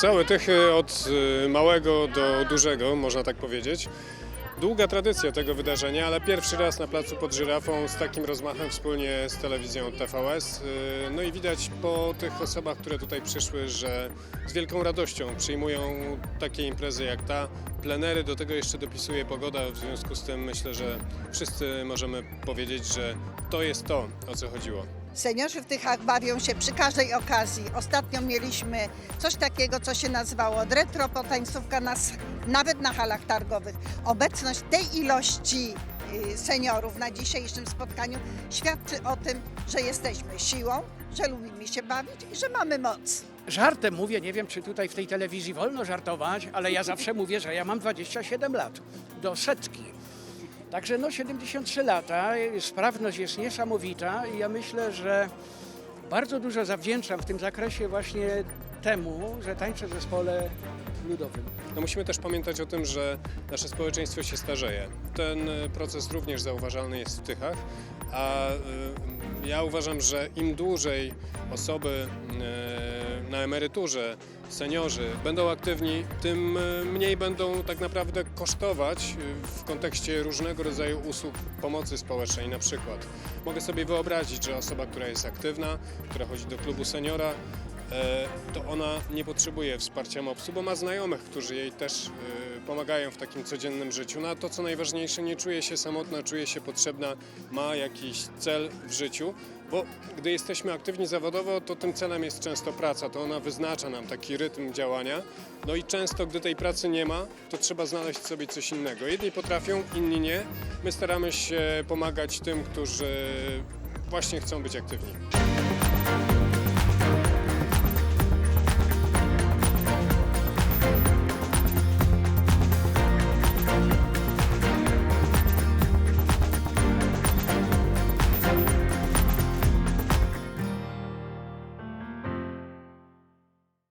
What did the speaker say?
Całe Tychy od y, małego do dużego, można tak powiedzieć. Długa tradycja tego wydarzenia, ale pierwszy raz na placu pod żyrafą z takim rozmachem wspólnie z telewizją TVS. Y, No i widać po tych osobach, które tutaj przyszły, że z wielką radością przyjmują takie imprezy jak ta. Plenery, do tego jeszcze dopisuje pogoda, w związku z tym myślę, że wszyscy możemy powiedzieć, że to jest to, o co chodziło. Seniorzy w Tychach bawią się przy każdej okazji. Ostatnio mieliśmy coś takiego, co się nazywało retro potańcówka nas, nawet na halach targowych. Obecność tej ilości y, seniorów na dzisiejszym spotkaniu świadczy o tym, że jesteśmy siłą, że lubimy się bawić i że mamy moc. Żartem mówię, nie wiem czy tutaj w tej telewizji wolno żartować, ale ja zawsze mówię, że ja mam 27 lat do setki. Także no 73 lata, sprawność jest niesamowita i ja myślę, że bardzo dużo zawdzięczam w tym zakresie właśnie temu, że tańczę w zespole ludowym. No musimy też pamiętać o tym, że nasze społeczeństwo się starzeje. Ten y, proces również zauważalny jest w Tychach, a y, ja uważam, że im dłużej osoby y, na emeryturze, seniorzy będą aktywni, tym y, mniej będą tak naprawdę kosztować y, w kontekście różnego rodzaju usług pomocy społecznej. Na przykład mogę sobie wyobrazić, że osoba, która jest aktywna, która chodzi do klubu seniora, e, to ona nie potrzebuje wsparcia MOPS-u, bo ma znajomych, którzy jej też e, pomagają w takim codziennym życiu. No a to co najważniejsze, nie czuje się samotna, czuje się potrzebna, ma jakiś cel w życiu, bo gdy jesteśmy aktywni zawodowo, to tym celem jest często praca, to ona wyznacza nam taki rytm działania. No i często, gdy tej pracy nie ma, to trzeba znaleźć sobie coś innego. Jedni potrafią, inni nie. My staramy się pomagać tym, którzy właśnie chcą być aktywni.